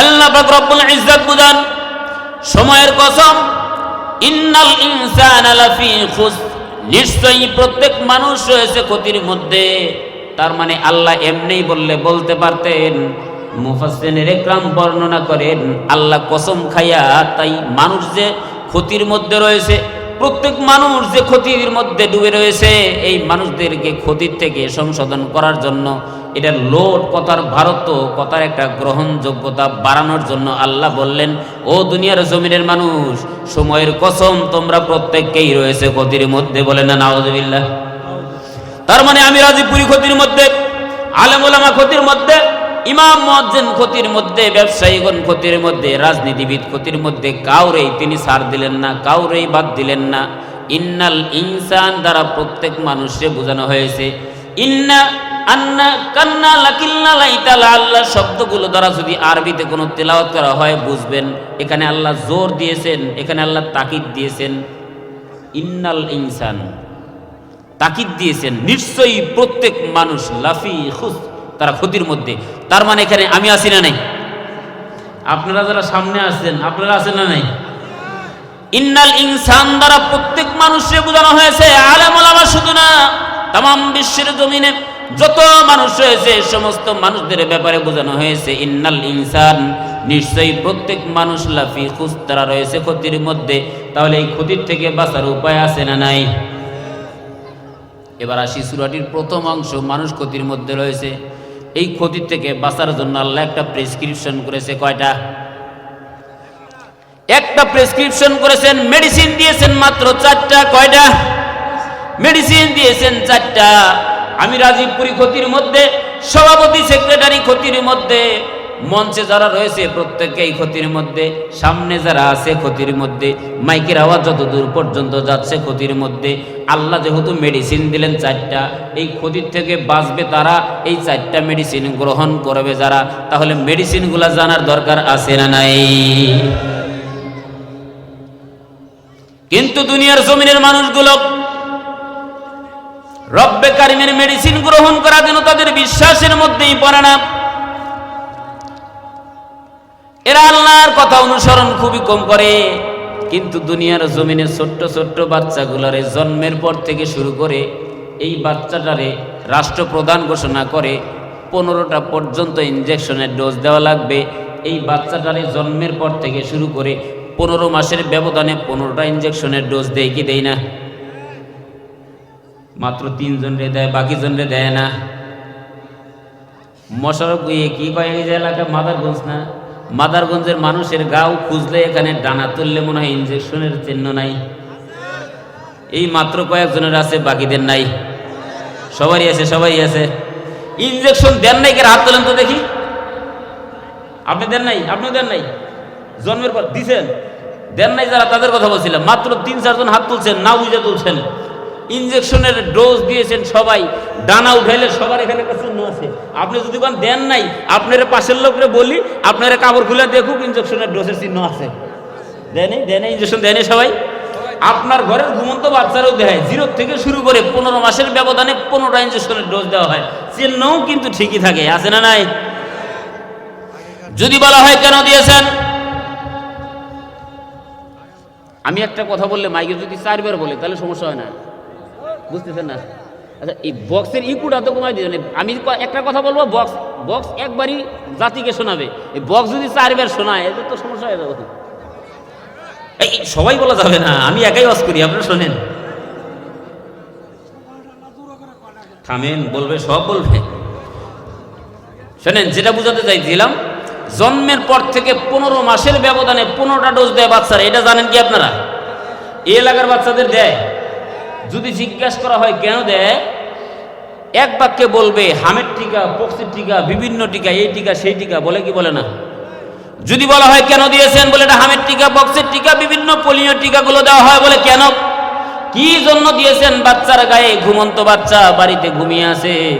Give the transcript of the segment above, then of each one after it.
আল্লাহ রব্বুল ইজ্জত বুঝান, সময়ের কসম, ইন্নাল ইনসানা লাফি খুস, নিশ্চয়ই প্রত্যেক মানুষ রয়েছে ক্ষতির মধ্যে। তার মানে আল্লাহ এমনিই বললে বলতে পারতেন মুফাসসিনের একরাম বর্ণনা করেন, আল্লাহ কসম খাইয়া তাই মানুষ যে ক্ষতির মধ্যে রয়েছে, প্রত্যেক মানুষ যে ক্ষতির মধ্যে ডুবে রয়েছে, এই মানুষদেরকে ক্ষতির থেকে সংশোধন করার জন্য এটার লোড, কথার ভারত কথার একটা গ্রহণযোগ্যতা বাড়ানোর জন্য আল্লাহ বললেন, ও দুনিয়ার জমিনের মানুষ, সময়ের কসম তোমরা প্রত্যেককেই রয়েছে ক্ষতির মধ্যে বলে না নাওজবিল্লাহ তার মানে আমি রাজীবপুরি ক্ষতির মধ্যে আলেমুলামা ক্ষতির মধ্যে, ইমাম মজ্জেন ক্ষতির মধ্যে, ব্যবসায়ীগণ ক্ষতির মধ্যে, রাজনীতিবিদ ক্ষতির মধ্যে কাউরেই তিনি সার দিলেন না, কাউরেই বাদ দিলেন না। ইন্নাল ইনসান দ্বারা প্রত্যেক মানুষকে বোঝানো হয়েছে, ইন্না আন্না কান্না লাকিল্লা লাইতালা আল্লাহ শব্দগুলো দ্বারা যদি আরবিতে কোনো তেলাওয়াত করা হয়, বুঝবেন এখানে আল্লাহ জোর দিয়েছেন, এখানে আল্লাহ তাকিদ দিয়েছেন। ইন্নাল ইনসান, তাকিদ দিয়েছেন। নিশ্চয়ই প্রত্যেক মানুষ লাফি, খুস, তারা ক্ষতির মধ্যে। তার মানে এখানে আমি আছি না নাই? আপনারা যারা সামনে আসছেন আপনারা আছেন না নাই? ইন্নাল ইনসান দ্বারা প্রত্যেক মানুষকে বোঝানো হয়েছে, আলেমুল আমার শুধু না তাম বিশ্বের জমিনে যত মানুষ রয়েছে, সমস্ত মানুষদের ব্যাপারে বোঝানো হয়েছে, ইন্নাল ইনসান নিশ্চয়ই প্রত্যেক মানুষ লাফি খুস তারা রয়েছে ক্ষতির মধ্যে। তাহলে এই ক্ষতির থেকে বাঁচার উপায় আছে না নাই? এবার আসি সুরাটির প্রথম অংশ, মানুষ ক্ষতির মধ্যে রয়েছে। এই ক্ষতির থেকে বাঁচার জন্য আল্লাহ একটা প্রেসক্রিপশন করেছে কয়টা? একটা প্রেসক্রিপশন করেছেন, মেডিসিন দিয়েছেন মাত্র চারটা, কয়টা? মেডিসিন দিয়েছেন চারটা। আমি রাজীবপুরি ক্ষতির মধ্যে, সভাপতি, সেক্রেটারি ক্ষতির মধ্যে, মঞ্চে যারা রয়েছে প্রত্যেকেই ক্ষতির মধ্যে, সামনে যারা আছে ক্ষতির মধ্যে, মাইকের আওয়াজ যত দূর পর্যন্ত যাচ্ছে ক্ষতির মধ্যে, আল্লাহ যেহেতু মেডিসিন দিলেন চারটা, এই ক্ষতির থেকে বাঁচবে তারা, এই চারটা মেডিসিন গ্রহণ করবে যারা, তাহলে মেডিসিনগুলা জানার দরকার আছে না নাই? কিন্তু দুনিয়ার জমিনের মানুষগুলো রব্বে কারিমের মেডিসিন গ্রহণ করার জন্য তাদের বিশ্বাসের মধ্যেই পড়ে না। এরা আল্লাহর কথা অনুসরণ খুবই কম করে, কিন্তু দুনিয়ার জমিনে ছোট্ট ছোট্ট বাচ্চাগুলারে জন্মের পর থেকে শুরু করে এই বাচ্চাটারে রাষ্ট্রপ্রধান ঘোষণা করে পনেরোটা পর্যন্ত ইঞ্জেকশনের ডোজ দেওয়া লাগবে। এই বাচ্চাটারে জন্মের পর থেকে শুরু করে পনেরো মাসের ব্যবধানে পনেরোটা ইঞ্জেকশনের ডোজ দেয় কি দেয় না? মাত্র তিনজনরে দেয় বাকি জনরে দেয় না। মশারফ ইয়ে কি কয়, এই এলাকা মাদারগঞ্জ না? মাদারগঞ্জের মানুষের গাও খুঁজলে এখানে ডানা তুললে মনে হয় ইঞ্জেকশনের চিহ্ন নাই। এই মাত্র কয়েকজনের আছে, বাকিদের নাই। সবারই আছে সবাই আছে। ইঞ্জেকশন দেন নাই কে হাত তোলেন তো দেখি। আপনি দেন নাই? আপনি দেন নাই? জন্মের পর দিছেন? দেন নাই যারা, তাদের কথা বলছিলাম। মাত্র তিন চারজন হাত তুলছেন, না বুঝে তুলছেন। ইঞ্জেকশনের ডোজ দিয়েছেন সবাই ডানা উঠাইলে সবার এখানে একটা চিহ্ন আছে। আপনি যদি কোন দেন নাই, আপনার পাশের লোকরে বলি, আপনার কাপড় খুলে দেখুক ইঞ্জেকশনের ডোজের চিহ্ন আছে। দেয়নি দেয়নি ইঞ্জেকশন দেয়নি সবাই? আপনার ঘরের ঘুমন্ত বাচ্চারও দেয়, জিরো থেকে শুরু করে পনেরো মাসের ব্যবধানে পনেরোটা ইঞ্জেকশনের ডোজ দেওয়া হয়। চিহ্নও কিন্তু ঠিকই থাকে, আছে না নাই? যদি বলা হয় কেন দিয়েছেন? আমি একটা কথা বললে মাইকে যদি চারবার বলে, তাহলে সমস্যা হয় না। বুঝতেছেন না? আচ্ছা এই বক্সের ইকুটা তো কমাই দিবেন আমি একটা কথা বলব বক্স বক্স একবারই জাতিকে শোনাবে। এই বক্স যদি চারবার শোনায় এদের তো সমস্যা হয়ে যাবে। এই সবাই বলা যাবে না, আমি একাই অস করি, আপনারা শোনেন। থামেন, বলবে, সব বলবে। শোনেন, যেটা বুঝাতে চাইছিলাম, জন্মের পর থেকে পনেরো মাসের ব্যবধানে পনেরোটা ডোজ দেয় বাচ্চারা, এটা জানেন কি আপনারা? এলাকার বাচ্চাদের দেয়। যদি জিজ্ঞাসা করা হয়, কেন দেয় এক বাক্যে বলবে, হামের টিকা পক্সির টিকা, বিভিন্ন টিকা, এই টিকা, সেই টিকা। বলে কি বলে না? যদি বলা হয়, কেন দিয়েছেন? বলে, এটা হামের টিকা বক্সের টিকা, বিভিন্ন পোলিও টিকাগুলো দেওয়া হয়। বলে, কেন? কি জন্য দিয়েছেন বাচ্চার গায়ে? ঘুমন্ত বাচ্চা বাড়িতে ঘুমিয়ে আছে।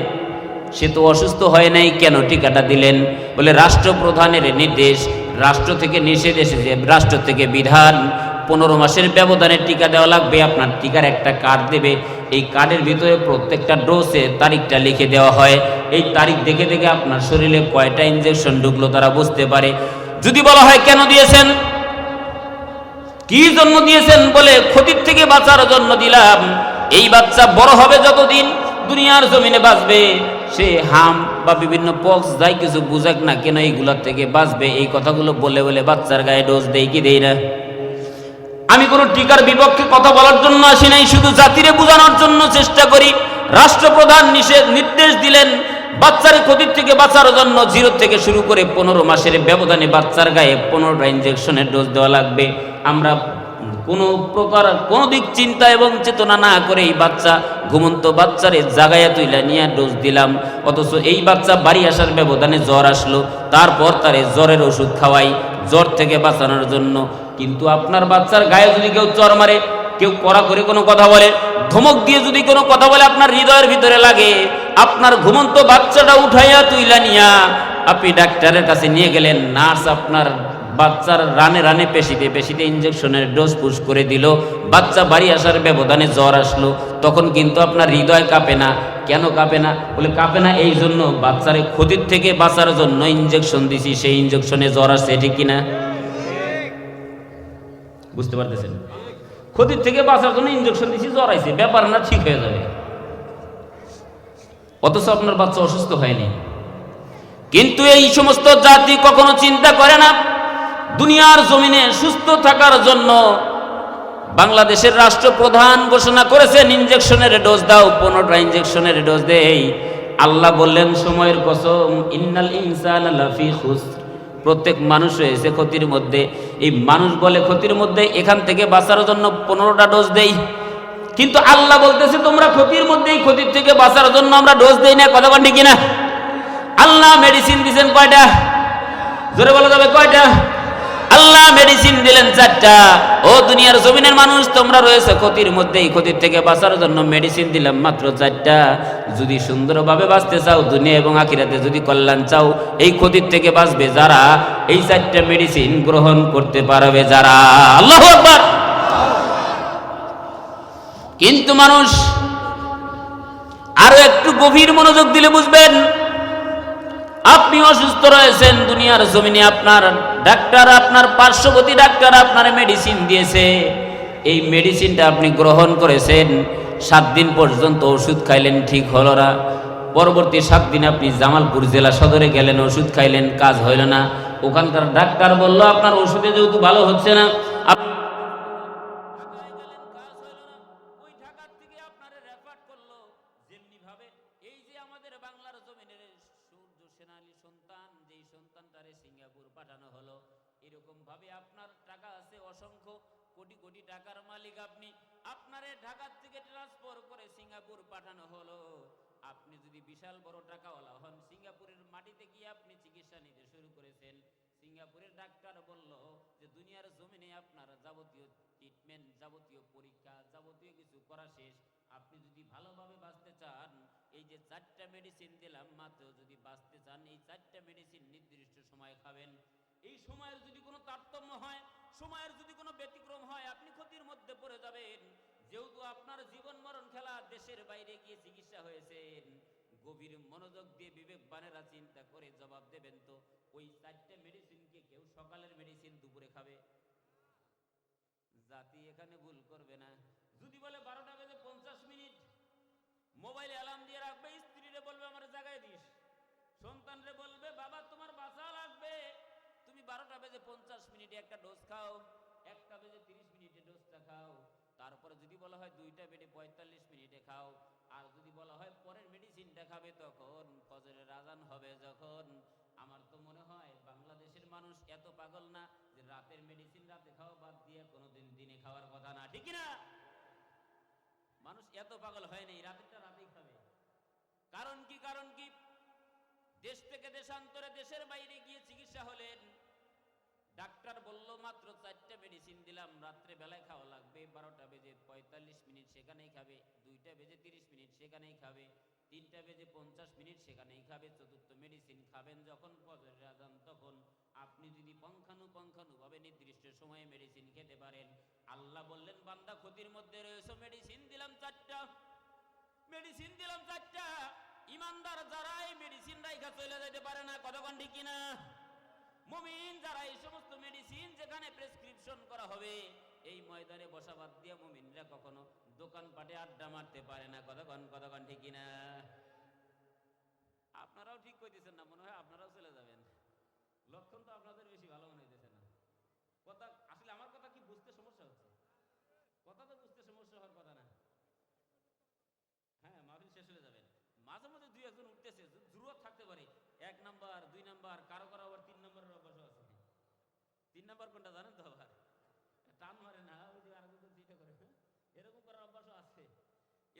সে তো অসুস্থ হয় নাই, কেন টিকাটা দিলেন? বলে, রাষ্ট্রপ্রধানের নির্দেশ, রাষ্ট্র থেকে নিষেধ এসেছে, রাষ্ট্র থেকে বিধান পনেরো মাসের ব্যবধানে টিকা দেওয়া লাগবে, আপনার টিকার একটা কার্ড দেবে। এই কার্ডের ভিতরে প্রত্যেকটা ডোসে তারিখটা লিখে দেওয়া হয়। এই তারিখ দেখে দেখে আপনার শরীরে কয়টা ইঞ্জেকশন ঢুকলো তারা বুঝতে পারে। যদি বলা হয় কেন দিয়েছেন? কি জন্য দিয়েছেন বলে ক্ষতির থেকে বাঁচার জন্য দিলাম। এই বাচ্চা বড় হবে যতদিন দুনিয়ার জমিনে বাঁচবে। সে হাম বা বিভিন্ন পক্স যাই কিছু বুঝাক না কেন, এইগুলোর থেকে বাঁচবে। এই কথাগুলো বলে বলে বাচ্চার গায়ে ডোজ দেয় কি দেই না? আমি কোনো টিকার বিপক্ষে কথা বলার জন্য আসি নাই, শুধু জাতিরে বোঝানোর জন্য চেষ্টা করি। রাষ্ট্রপ্রধান নিষেধ, নির্দেশ দিলেন, বাচ্চার ক্ষতির থেকে বাঁচার জন্য জিরো থেকে শুরু করে পনেরো মাসের ব্যবধানে বাচ্চার গায়ে পনেরোটা ইঞ্জেকশনের ডোজ দেওয়া লাগবে। আমরা কোনো প্রকার, কোনো দিক চিন্তা এবং চেতনা না করে এই বাচ্চা, ঘুমন্ত বাচ্চারে জাগায়া তুইলা নিয়ে ডোজ দিলাম। অথচ এই বাচ্চা বাড়ি আসার ব্যবধানে জ্বর আসলো, তারপর তারে জ্বরের ওষুধ খাওয়াই, জ্বর থেকে বাঁচানোর জন্য কিন্তু আপনার বাচ্চার গায়ে যদি কেউ চর মারে, কেউ কড়া করে কোনো কথা বলে, ধমক দিয়ে যদি কোনো কথা বলে আপনার হৃদয়ের ভিতরে লাগে, আপনার ঘুমন্ত বাচ্চাটা উঠাইয়া তুইলা নিয়া, আপনি ডাক্তারের কাছে নিয়ে গেলেন, নার্স আপনার বাচ্চার রানে রানে পেশিতে পেশিতে ইঞ্জেকশনের ডোজ পুশ করে দিল, বাচ্চা বাড়ি আসার ব্যবধানে জ্বর আসলো, তখন কিন্তু আপনার হৃদয় কাঁপে না। কেন কাঁপে না? বলে কাঁপে না এই জন্য বাচ্চারে ক্ষতির থেকে বাঁচার জন্য ইঞ্জেকশন দিছি, সেই ইঞ্জেকশনে জ্বর আসছে, ঠিক কিনা? বুঝতে পারতেছেন? ক্ষতির থেকে বাঁচার জন্য ইঞ্জেকশন দিছি, জ্বর আইছে। ব্যাপার না, ঠিক হয়ে যাবে। অথচ আপনার বাচ্চা অসুস্থ হয়নি। কিন্তু এই সমস্ত জাতি কখনো চিন্তা করে না, দুনিয়ার জমিনে সুস্থ থাকার জন্য বাংলাদেশের রাষ্ট্রপ্রধান ঘোষণা করেছেন ইঞ্জেকশনের ডোজ দাও, পনেরোটা ইঞ্জেকশনের ডোজ দেই। আল্লাহ বললেন, সময়ের কসম, ইন্নাল ইনসান লাফি খুসর। প্রত্যেক মানুষ রয়েছে ক্ষতির মধ্যে, এই মানুষ বলে ক্ষতির মধ্যে এখান থেকে বাঁচার জন্য পনেরোটা ডোজ দেই। কিন্তু আল্লাহ বলতেছে, তোমরা ক্ষতির মধ্যে ক্ষতির থেকে বাঁচার জন্য আমরা ডোজ দেই না। কথা বলি কিনা? আল্লাহ মেডিসিন দিচ্ছেন কয়টা? জোরে বলা যাবে কয়টা? আল্লাহ মেডিসিন দিলেন চারটা। ও দুনিয়ার জমিনের মানুষ, তোমরা রয়েছে ক্ষতির মধ্যে এই ক্ষতির থেকে বাঁচার জন্য মেডিসিন দিলাম মাত্র চারটা। যদি সুন্দরভাবে বাঁচতে চাও, দুনিয়া এবং আখিরাতে যদি কল্যাণ চাও, এই ক্ষতির থেকে বাঁচবে যারা। এই চারটা মেডিসিন গ্রহণ করতে পারবে যারা। আল্লাহ আকবার! কিন্তু মানুষ আরও একটু গভীর মনোযোগ দিলে বুঝবেন আপনি অসুস্থ রয়েছেন, দুনিয়ার জমিনে আপনার ডাক্তার, আপনার পার্শ্ববর্তী ডাক্তার আপনার মেডিসিন দিয়েছে। এই মেডিসিনটা আপনি গ্রহণ করেছেন, সাত দিন পর্যন্ত ওষুধ খাইলেন, ঠিক হলো না। পরবর্তী সাত দিন আপনি জামালপুর জেলা সদরে গেলেন, ওষুধ খাইলেন, কাজ হইল না। ওখানকার ডাক্তার বলল, আপনার ওষুধে যেহেতু ভালো হচ্ছে না আপ- ঢাকায় গেলেন, কাজ হইল না। ওই ঢাকার থেকে আপনারে রেফার করল। যেমনিভাবে এই যে আমাদের বাংলার জমিনের সূর্য সেনালী সন্তান, যেই সন্তানটারে সিঙ্গাপুর পাঠানো হলো, এরকম ভাবে আপনার টাকা আছে অসংখ্য কোটি কোটি টাকার মালিক আপনি আপনারে ঢাকার থেকে ট্রান্সফার করে সিঙ্গাপুর পাঠানো হলো আপনি যদি বিশাল বড় টাকাওয়ালা হন। সিঙ্গাপুরের মাটিতে গিয়ে আপনি চিকিৎসা নিতে শুরু করেছেন। সিঙ্গাপুরের ডাক্তার বলল যে, দুনিয়ার জমিনে আপনার যাবতীয় ট্রিটমেন্ট যাবতীয় পরীক্ষা, যাবতীয় কিছু করা শেষ। আপনি যদি ভালোভাবে বাঁচতে চান, এই যে চারটা মেডিসিন দিলাম, মাত্র যদি বাঁচতে চান, এই চারটা মেডিসিন নির্দিষ্ট সময় খাবেন। এই সময়ের যদি কোনো তারতম্য হয়, সময়ের যদি কোনো ব্যতিক্রম হয়, আপনি ক্ষতির মধ্যে পড়ে যাবেন। যেহেতু আপনার জীবন মরণ খেলা দেশের বাইরে গিয়ে চিকিৎসা হয়েছেন গভীর মনোযোগ দিয়ে বিবেকবানেরা চিন্তা করে জবাব দেবেন তো, ওই চারটে মেডিসিনকে কেউ সকালের মেডিসিন দুপুরে খাবে? জাতি এখানে ভুল করবে না। যদি বলে বারোটা বেজে পঞ্চাশ মিনিট, মোবাইলে অ্যালার্ম দিয়ে রাখবে, স্ত্রীরে বলবে আমার জায়গায় দিস। সন্তানরে বলবে, বাবা, তোমার বাঁচা লাগবে। তুমি বারোটা বেজে পঞ্চাশ মিনিটে একটা ডোজ খাও, একটা বেজে তিরিশ মিনিটে ডোজটা খাও। তারপরে যদি বলা হয় দুইটা বেডে পঁয়তাল্লিশ মিনিটে খাও বলা হয়, পরের মেডিসিনটা খাবে তখন, ফজরের আজান হবে যখন। আমার তো মনে হয়, বাংলাদেশের মানুষ এত পাগল না যে রাতের মেডিসিন রাতে খাওয়া বাদ দিয়ে কোনোদিন দিনে খাওয়ার কথা না, ঠিক না মানুষ এত পাগল হয় নাই রাতেরটা রাতেই খাবে। কারণ কি কারণ কি? দেশ থেকে দেশান্তরে দেশের বাইরে গিয়ে চিকিৎসা হলেন ডাক্তার বলল, মাত্র চারটে মেডিসিন দিলাম, রাত্রে বেলায় খাওয়া লাগবে। বারোটা বেজে পঁয়তাল্লিশ মিনিট সেখানেই খাবে, দুইটা বেজে তিরিশ মিনিট সেখানেই খাবে, তিনটা বেজে পঞ্চাশ মিনিট সেখানেই খাবে। চতুর্থ মেডিসিন খাবেন যখন আজান তখন। আপনি যদি পঙ্খানুপঙ্খানুভাবে নির্দিষ্ট সময়ে মেডিসিন খেতে পারেন, আল্লাহ বললেন, বান্দা ক্ষতির মধ্যে রয়েছে মেডিসিন দিলাম চারটা। মেডিসিন দিলাম চারটা। ইমানদার যারা এই মেডিসিন রাইখা চলে যেতে পারে না কতক্ষণ ঠিক কিনা? মুমিন যারা এই সমস্ত মেডিসিন যেখানে প্রেসক্রিপশন করা হবে, এই ময়দানে বসা বাদ দিয়ে মুমিনরা কখনো দোকানপাটে আড্ডা মারতে পারে না। কতক্ষণ কতক্ষণ, ঠিক না আপনারাও ঠিক কইতেছেন না, মনে হয় আপনারাও চলে যাবেন। লক্ষণ তো আপনাদের বেশি ভালো মনে হইতেছে না। কথা আসলে আমার কথা কি বুঝতে সমস্যা হচ্ছে কথা তো বুঝতে সমস্যা হওয়ার কথা না হ্যাঁ মাহফিল শেষ হয়ে যাবেন মাঝে মাঝে দুই একজন উঠতেছে জরুরত থাকতে পারে এক নাম্বার দুই নাম্বার কারও কারও আবার তিন নাম্বারের অভ্যাস আছে তিন হ্যাঁ? এরকম করার আছে।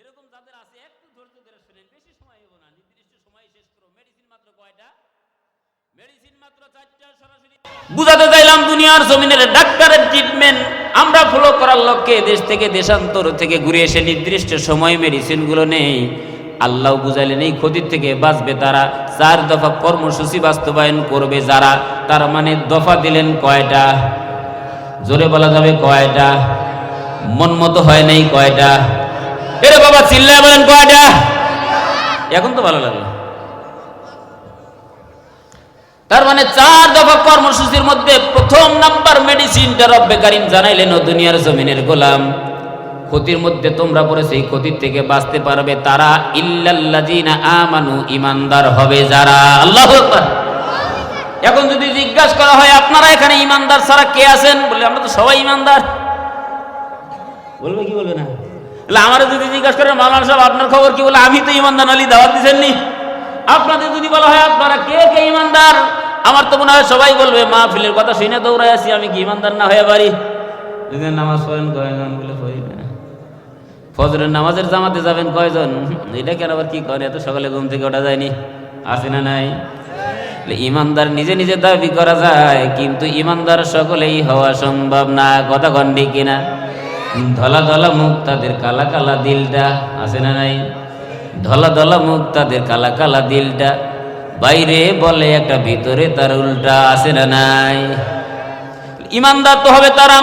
এরকম আছে, একটু ধৈর্য ধরে শুনেন, বেশি সময় হব না, নির্দিষ্ট সময় শেষ করো। মেডিসিন মাত্র কয়টা? মেডিসিন মাত্র চারটা, সরাসরি বুঝাতে চাইলাম দুনিয়ার জমিনের ডাক্তারের ট্রিটমেন্ট আমরা ফলো করার লক্ষ্যে দেশ থেকে, দেশান্তর থেকে ঘুরে এসে নির্দিষ্ট সময় মেডিসিনগুলো নেই। আল্লাহ বুঝাইলেন, এই ক্ষতির থেকে বাঁচবে তারা। চার দফা কর্মসূচি বাস্তবায়ন করবে যারা, তার মানে দফা দিলেন কয়টা? জোরে বলা যাবে কয়টা? মন মতো হয় নাই কয়টা? এরে বাবা, চিল্লায় বলেন কয়টা? এখন তো ভালো লাগল। তার মানে চার দফা কর্মসূচির মধ্যে প্রথম নাম্বার মেডিসিনটা রব্বে কারিম জানাইলেন, ও দুনিয়ার জমিনের গোলাম। ক্ষতির মধ্যে তোমরা পরে সেই ক্ষতির থেকে বাঁচতে পারবে তারা ইল্লাল্লাযিনা আমানু ইমানদার হবে যারা। আল্লাহু এখন যদি জিজ্ঞাসা করা হয়, আপনারা এখানে ইমানদার ছাড়া কে আছেন? বলে, আমরা তো সবাই ইমানদার বলবে কি বলবে না? আমারও যদি জিজ্ঞাসা করেন, মাওলানা সাহেব, আপনার খবর কি? বলে, আমি তো ইমানদার আলী দাওয়াত দিচ্ছেননি আপনাদের যদি বলা হয়, আপনারা কে কে ইমানদার আমার তো মনে হয় সবাই বলবে, মাহফিলের কথা শুনে দৌড়াই আছি আমি কি ইমানদার না হয়ে পারি? নামাজ পড়েন কয়জন বলে পড়ি ফজরের নামাজের জামাতে যাবেন কয়জন? এটা কেন আবার কি করে এত সকালে ঘুম থেকে ওঠা যায়নি। আসে না নাই? ইমানদার নিজে নিজে দাবি করা যায়, কিন্তু ইমানদার সকলেই হওয়া সম্ভব না। কথা খন্ডি কিনা? ধলা ধলা মুখ তাদের, কালা কালা দিলটা। আছে না নাই? ধলা ধলা মুখ তাদের, কালা কালা দিলটা। বাইরে বলে একটা, ভিতরে তার উল্টা। আছে না নাই? ইমানদার তো হবে তারা।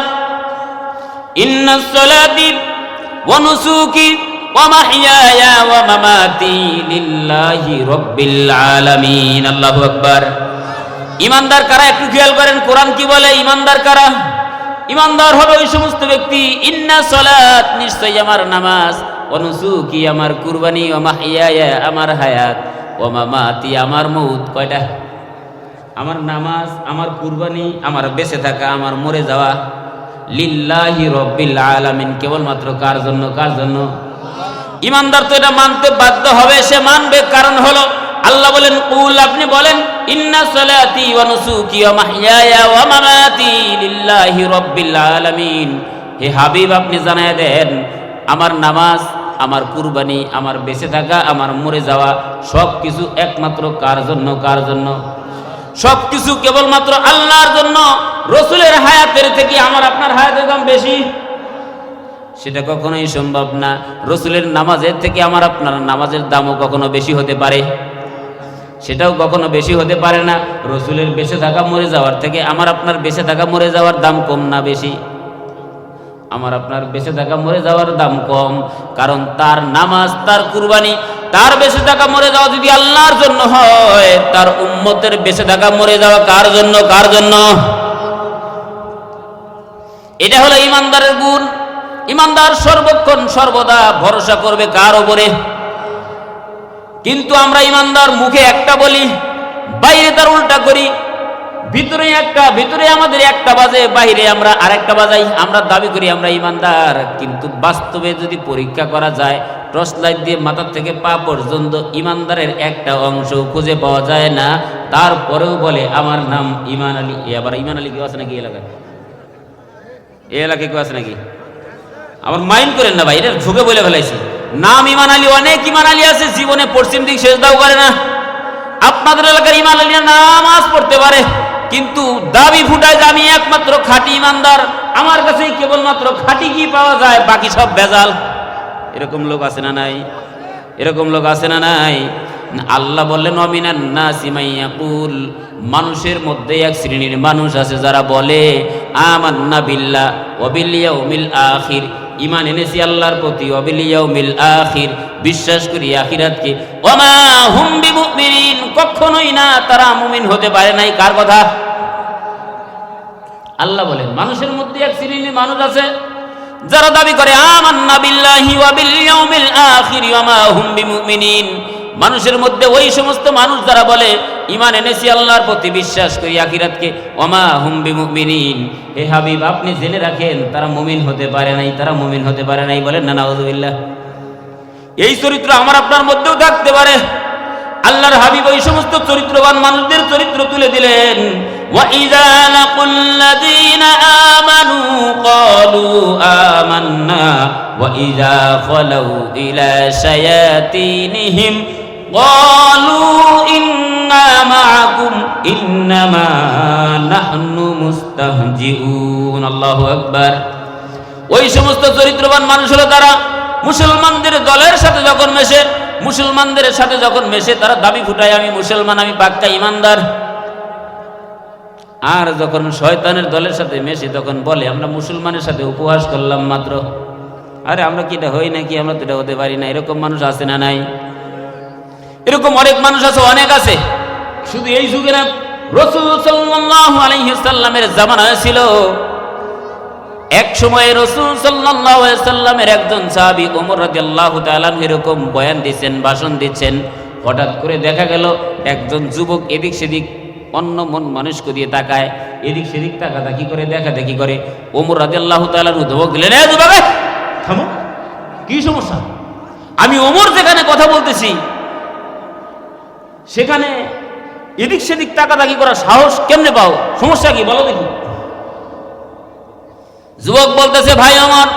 ইন্না সলাতি মাহইয়ায়া ওয়া মামাতি লিল্লাহি রাব্বিল আলামিন আল্লাহু আকবার। ইমানদার কারা একটু খেয়াল করেন, কোরআন কি বলে? ইমানদার কারা? ইমানদার হবে ওই সমস্ত ব্যক্তি। ইন্না সলাত নিশ্চয় আমার নামাজ। অনুসুকি আমার কুরবানি ও মাহিয়া আমার হায়াত ও মামাতি আমার মৌত কয়টা? আমার নামাজ, আমার কুরবানি, আমার বেঁচে থাকা, আমার মরে যাওয়া। লিল্লাহি রব্বিল আলামিন। কেবলমাত্র কার জন্য? কার জন্য? ইমানদার তো এটা মানতে বাধ্য হবে, সে মানবে। কারণ হলো, আল্লাহ বলেন, কুল, আপনি বলেন, ইন্না সালাতি ওয়া নুসুকি ওয়া মাহইয়ায়া ওয়া মামাতি লিল্লাহি রাব্বিল আলামিন। হে হাবিব, আপনি জানায় দেন, আমার নামাজ, আমার কুরবানি, আমার বেঁচে থাকা, আমার মরে যাওয়া সব কিছু একমাত্র কার জন্য? কার জন্য? সব কিছু কেবলমাত্র আল্লাহর জন্য, রসুলের হায়াতের থেকে আমার আপনার হায়াতের দাম বেশি। সেটা কখনোই সম্ভব না। রসুলের নামাজের থেকে আমার আপনার নামাজের দামও কখনো বেশি হতে পারে। সেটাও কখনো বেশি হতে পারে না। রসুলের বেঁচে থাকা, মরে যাওয়ার থেকে আমার আপনার বেঁচে থাকা, মরে যাওয়ার দাম কম না বেশি। আমার আপনার বেঁচে থাকা, মরে যাওয়ার দাম কম। কারণ তার নামাজ, তার কুরবানি তার বেঁচে থাকা মরে যাওয়া যদি আল্লাহর জন্য হয়, তার উম্মতের বেঁচে থাকা মরে যাওয়া কার জন্য কার জন্য? এটা হলো ইমানদারের গুণ। ইমানদার সর্বক্ষণ, সর্বদা ভরসা করবে কার ওপরে কিন্তু আমরা ইমানদার মুখে একটা বলি, বাইরে তার উল্টা করি, ভিতরে একটা, ভিতরে আমাদের একটা বাজে, বাইরে আমরা আরেকটা বাজাই। আমরা দাবি করি আমরা ইমানদার, কিন্তু বাস্তবে যদি পরীক্ষা করা যায় টর্চ লাইট দিয়ে মাথা থেকে পা পর্যন্ত ইমানদারের একটা অংশ খুঁজে পাওয়া যায় না। তারপরেও বলে, আমার নাম ইমান আলী। এ আবার ইমান আলী কেউ আছে নাকি এলাকায়? এই এলাকায় কেউ আছে নাকি? আমার মাইন্ড করেন না ভাই এটা ঝুঁকে বলে ফেলাইছি। নাম ইমান আলী, অনেক ইমান আলী আছে, জীবনে পশ্চিম দিক শেষ দাও করে না। আপনাদের এলাকার ইমান আলী নামাজ পড়তে পারে, কিন্তু দাবি ফুটায় যে আমি একমাত্র খাঁটি ইমানদার। আমার কাছেই কেবলমাত্র খাঁটি কি পাওয়া যায়, বাকি সব বেজাল। এরকম লোক আছে না নাই? এরকম লোক আছে না নাই? আল্লাহ বললেন, অমিনান মানুষের মধ্যে এক শ্রেণির মানুষ আছে যারা বলে, আমান্না বিল্লাহ ওবিল ইয়াউমিল আখির। ইমান এনেছি আল্লাহর প্রতি ওবিল ইয়াউমিল আখির। বিশ্বাস করি, আখিরাতকে। ওমা হুম বিমুমিনিন। কখনোই না তারা মুমিন হতে পারে নাই। কার কথা? আল্লাহ বলেন, মানুষের মধ্যে এক শ্রেণির মানুষ আছে যারা দাবি করে হুম মানুষের মধ্যে ওই সমস্ত মানুষ যারা বলে ইমান এনেছি আল্লাহর প্রতি, বিশ্বাস করি আখিরাতকে। ওমা হুম বিমুমিনিন। হে হাবিব, আপনি জেনে রাখেন, তারা মুমিন হতে পারে নাই, তারা মুমিন হতে পারে নাই। বলেন, না নাউযুবিল্লাহ এই চরিত্র আমার আপনার মধ্যেও থাকতে পারে। আল্লাহর হাবিব ওই সমস্ত চরিত্রবান মানুষদের চরিত্র তুলে দিলেন। وَإِذَا لَقُوا الَّذِينَ آمَنُوا قَالُوا آمَنَّا وَإِذَا خَلَوْا إِلَى شَيَاطِينِهِمْ قَالُوا إِنَّا مَعَكُمْ إِنَّمَا نَحْنُ مُسْتَهْزِئُونَ আল্লাহু আকবার ওই সমস্ত চরিত্রবান মানুষ হলো তারা মুসলমানদের দলের সাথে যখন মেশে মুসলমানদের সাথে যখন মেশে তারা দাবি ফুটায় আমি মুসলমান আমি পাক্কা ইমানদার আর যখন শয়তানের দলের সাথে মেশে তখন বলে, আমরা মুসলমানের সাথে উপহাস করলাম মাত্র। আরে, আমরা কি এটা হই নাকি? আমরা তো এটা হতে পারি না। এরকম মানুষ আছে না নাই? এরকম অনেক মানুষ আছে, অনেক আছে। শুধু এই যুগে না, রসুল সাল্লাল্লাহু আলাইহি সাল্লামের জামানা ছিল। এক সময় রসুল সাল্লাল্লাহু সাল্লামের একজন সাহাবী ওমর রাদিয়াল্লাহু তাআলা এরকম বয়ান দিচ্ছেন, ভাষণ দিচ্ছেন। হঠাৎ করে দেখা গেল, একজন যুবক এদিক সেদিক অন্য মন মানুষকে দিয়ে তাকায় এদিক সেদিক তাকাতা কি করে দেখা দেখি করে? ওমর দিলেন এ যুবক এ, থামো। কি সমস্যা? আমি ওমর যেখানে কথা বলতেছি সেখানে এদিক সেদিক তাকাতাকি করার সাহস কেমনে পাও? সমস্যা কি বলো দেখি। যুবক বলতেছে ভাই আমার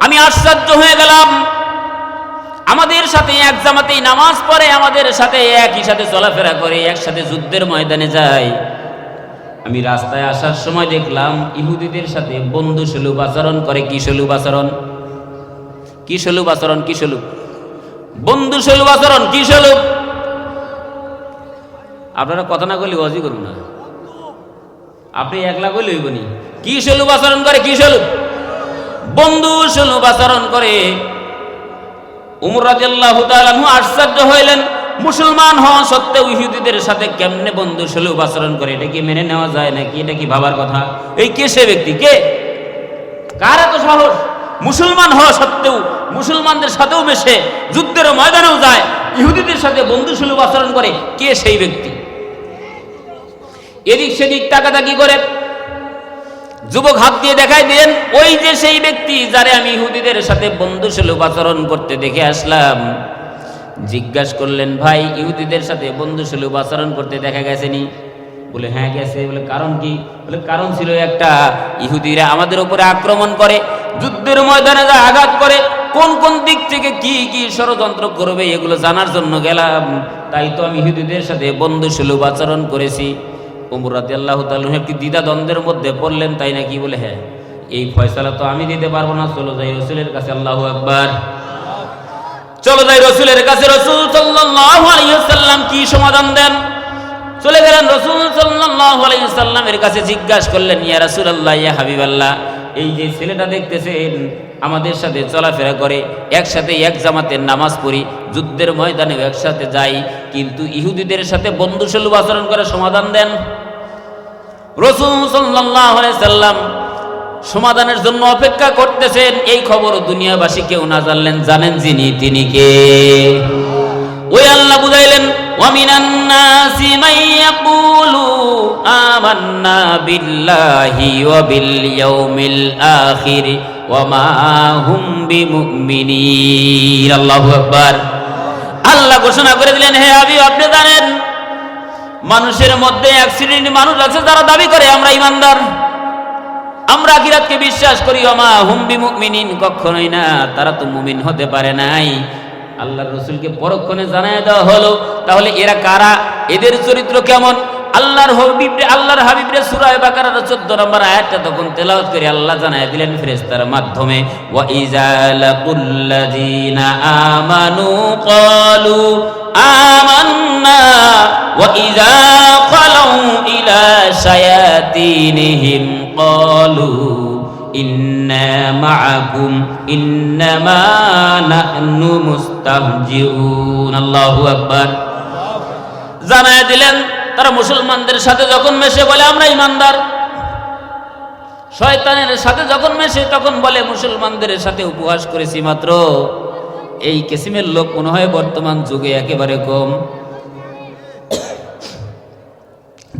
আমি আশ্চর্য হয়ে গেলাম। আমাদের সাথে এক জামাতেই নামাজ পড়ে, আমাদের সাথে একই সাথে চলাফেরা করে, একসাথে যুদ্ধের ময়দানে যায়। আমি রাস্তায় আসার সময় দেখলাম ইহুদিদের সাথে বন্ধু সুলুভ আচরণ করে। কি সুলুভ আচরণ? কি সুলুভ আচরণ? কি সুলুভ? বন্ধু সুলুভ আচরণ, কি সুলুভ? আপনারা কথা না বলি অজি করুন না। আপনি একলা করলে হইব নি কি সুলুভ আচরণ করে, কি সুলুভ? বন্ধু সুলুভ আচরণ করে। আশ্চর্য হইলেন, মুসলমান হওয়া সত্ত্বেও ইহুদিদের সাথে কেমনে বন্ধু সুলভ আচরণ করে? এটা কি মেনে নেওয়া যায় নাকি? এটা কি ভাবার কথা? এই কে সে ব্যক্তি? কে? কার এত সাহস? মুসলমান হওয়া সত্ত্বেও মুসলমানদের সাথেও মেশে, যুদ্ধের ময়দানেও যায়, ইহুদিদের সাথে বন্ধু সুলভ আচরণ করে, কে সেই ব্যক্তি? এদিক সেদিক তাকাতাকি করে যুবক হাত দিয়ে দেখাই দিলেন, ওই যে সেই ব্যক্তি যারে আমি ইহুদিদের সাথে বন্ধু সুলভ আচরণ করতে দেখে আসলাম। জিজ্ঞাস করলেন, ভাই, ইহুদিদের সাথে বন্ধু সুলভ আচরণ করতে দেখা গেছেনি বলে হ্যাঁ গেছে। বলে, কারণ কি? বলে, কারণ ছিল একটা, ইহুদিরা আমাদের উপরে আক্রমণ করে, যুদ্ধের ময়দানে যা আঘাত করে, কোন কোন দিক থেকে কি কি ষড়যন্ত্র করবে এগুলো জানার জন্য গেলাম। তাই তো আমি ইহুদিদের সাথে বন্ধু সুলভ আচরণ করেছি। উমরাতে আল্লাহ তালু একটি দ্বিধা দ্বন্দ্বের মধ্যে পড়লেন, তাই নাকি বলে হ্যাঁ এই ফয়সালা তো আমি দিতে পারব না, চলো যাই রসুলের কাছে, আল্লাহ একবার চলো যাই রসুলের কাছে, রসুল ওয়াসাল্লাম কি সমাধান দেন? চলে গেলেন, রসুল সাল্লাল্লাহু আলাইহি ওয়াসাল্লামের কাছে জিজ্ঞাসা করলেন, ইয়া রসুল আল্লাহ ইয়া হাবিব আল্লাহ এই যে ছেলেটা দেখতেছেন, আমাদের সাথে চলাফেরা করে, একসাথে এক জামাতের নামাজ পড়ি, যুদ্ধের ময়দানে একসাথে যাই, কিন্তু ইহুদিদের সাথে বন্ধুসুলভ আচরণ করে সমাধান দেন? রসুল সাল্লাম সমাধানের জন্য অপেক্ষা করতেছেন, এই খবর দুনিয়াবাসী কেউ না জানলেন, জানেন যিনি, তিনি কে? ওই আল্লাহ বুঝাইলেন মান আমান্না বিল্লাহি ওয়া আল্লাহ ঘোষণা করে দিলেন, হে আবি আপনি জানেন মানুষের মধ্যে এক শ্রেণির মানুষ আছে যারা দাবি করে, আমরা ইমানদার। আমরা আখিরাতকে বিশ্বাস করি, ওমা হুম্বি মুমিনিন কখনোই না, তারা তো মুমিন হতে পারে নাই। আল্লাহর রসুলকে পরক্ষণে জানায় দেওয়া হলো, তাহলে এরা কারা? এদের চরিত্র কেমন? আল্লাহর হাবিবরে আল্লাহর হাবিবরে সূরা বাকারার 14 নম্বর আয়াতটা তখন তেলাওয়াত করে আল্লাহ জানায় দিলেন ফেরেশতার মাধ্যমে, ওয়া ইজালাকুল্লাযিনা আমানু ক্বালু ওয়া ইযা খালাউ ইলা শায়াতিনহিম ক্বালু ইন্না মাআকুম ইন্নামা নাহনু মুস্তাহজিউন। আল্লাহু আকবার। জানায় দিলেন, তারা মুসলমানদের সাথে যখন মেশে বলে, আমরা ইমানদার। শয়তানের সাথে যখন মেশে, তখন বলে, মুসলমানদের সাথে উপহাস করেছি মাত্র। এই কিসিমের লোক মনে হয় বর্তমান যুগে একেবারে কম।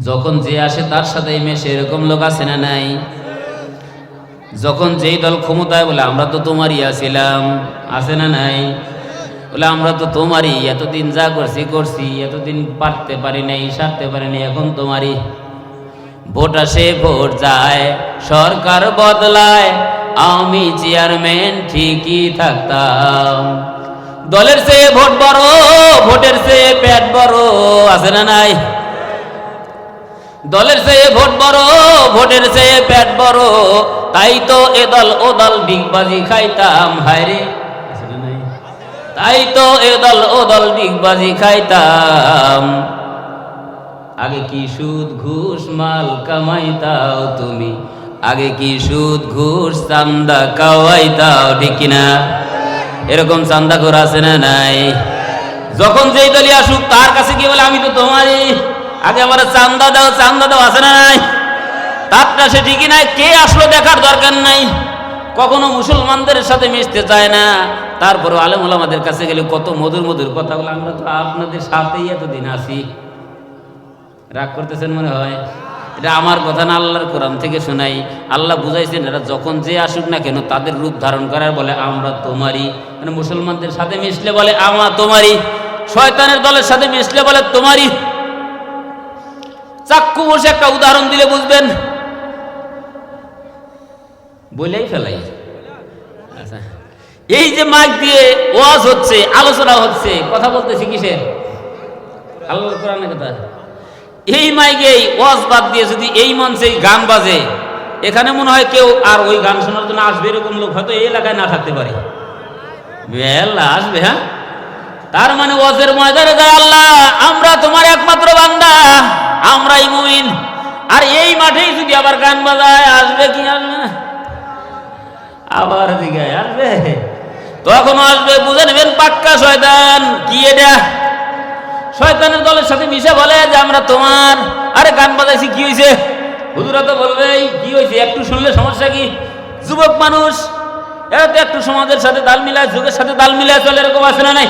যখন যে আসে তার সাথে মেশে এরকম লোক আছে না নাই? যখন যেই দল ক্ষমতায় বলে, আমরা তো তোমারই আছিলাম আছে না নাই? বলে, আমরা তো তোমারই, এতদিন যা করছি করছি, এতদিন পারতে পারি নাই, সারতে পারি নাই, এখন তোমারই। ভোট আসে, ভোট যায়, সরকার বদলায়। আমি চেয়ারম্যান ঠিকই থাকতাম। দলের সে ভোট বড়, ভোটের সে পেট বড়, আছে না নাই? দলের সে ভোট বড়, ভোটের সে পেট বড়, তাই তো এ দল, ও দল ডিগবাজি খাইতাম হায়রে তাই তো এ দল, ও দল ডিগবাজি খাইতাম। আগে কি সুদ, ঘুষ, মাল কামাইতাও তুমি? আগে কি সুদ, ঘুষ, চান্দা কাওয়াইতাও ঠিক কিনা? এরকম চান্দা করে আছে না নাই? যখন যেই দলই আসুক, তার কাছে কি বলে, আমি তো তোমারই। আগে আমার চান্দা দাও চান্দা দাও, আছে না নাই? তারটা সে ঠিকই নাই, কে আসলো দেখার দরকার নাই। কখনো মুসলমানদের সাথে মিশতে চায় না। তারপরে আলেম আমাদের কাছে গেলে কত মধুর মধুর কথা বলে, আমরা তো আপনাদের সাথেই এতদিন আছি। রাগ করতেছেন মনে হয়? এটা আমার কথা না আল্লাহর কোরআন থেকে শোনাই। আল্লাহ বুঝাইছেন, এরা যখন যে আসুক না কেন তাদের রূপ ধারণ করার বলে, আমরা তোমারই। মানে মুসলমানদের সাথে মিশলে বলে, আমরা তোমারই। শয়তানের দলের সাথে মিশলে বলে, তোমারই। চাক্ষু বসে একটা উদাহরণ দিলে বুঝবেন। বলেই ফেলাই। আচ্ছা। এই যে মাইক দিয়ে ওয়াজ হচ্ছে, আলোচনা হচ্ছে, কথা বলতেছি কিসের? আল্লাহর কোরআনের কথা। এই মাইকে ওয়াজ বাদ দিয়ে যদি এই মঞ্চে গান বাজে, এখানে মনে হয় কেউ আর ওই গান শোনার জন্য আসবে এরকম লোক, হয়তো এই এলাকায় না থাকতে পারে। বেলা আসবে হ্যাঁ? তার মানে ওয়াজের ময়দানে যায় আল্লাহ, আমরা তোমার একমাত্র বান্দা, আমরাই মুমিন। আর এই মাঠেই যদি আবার গান বাজায়, আসবে কি আসবে না? আবার দিকে আসবে। তখন আসবে, বুঝে নেবেন পাক্কা শয়তান, কি এটা? শয়তানের দলের সাথে মিশে বলে যে আমরা তোমার। আরে গান বাজাইছি, কি হয়েছে হুজুরা তো বলবে "এই কি হয়েছে একটু শুনলে সমস্যা কি? যুবক মানুষ, এরা তো একটু সমাজের সাথে তাল মিলায়, যুগের সাথে তাল মিলায় চলে, এরকম আছে না নাই?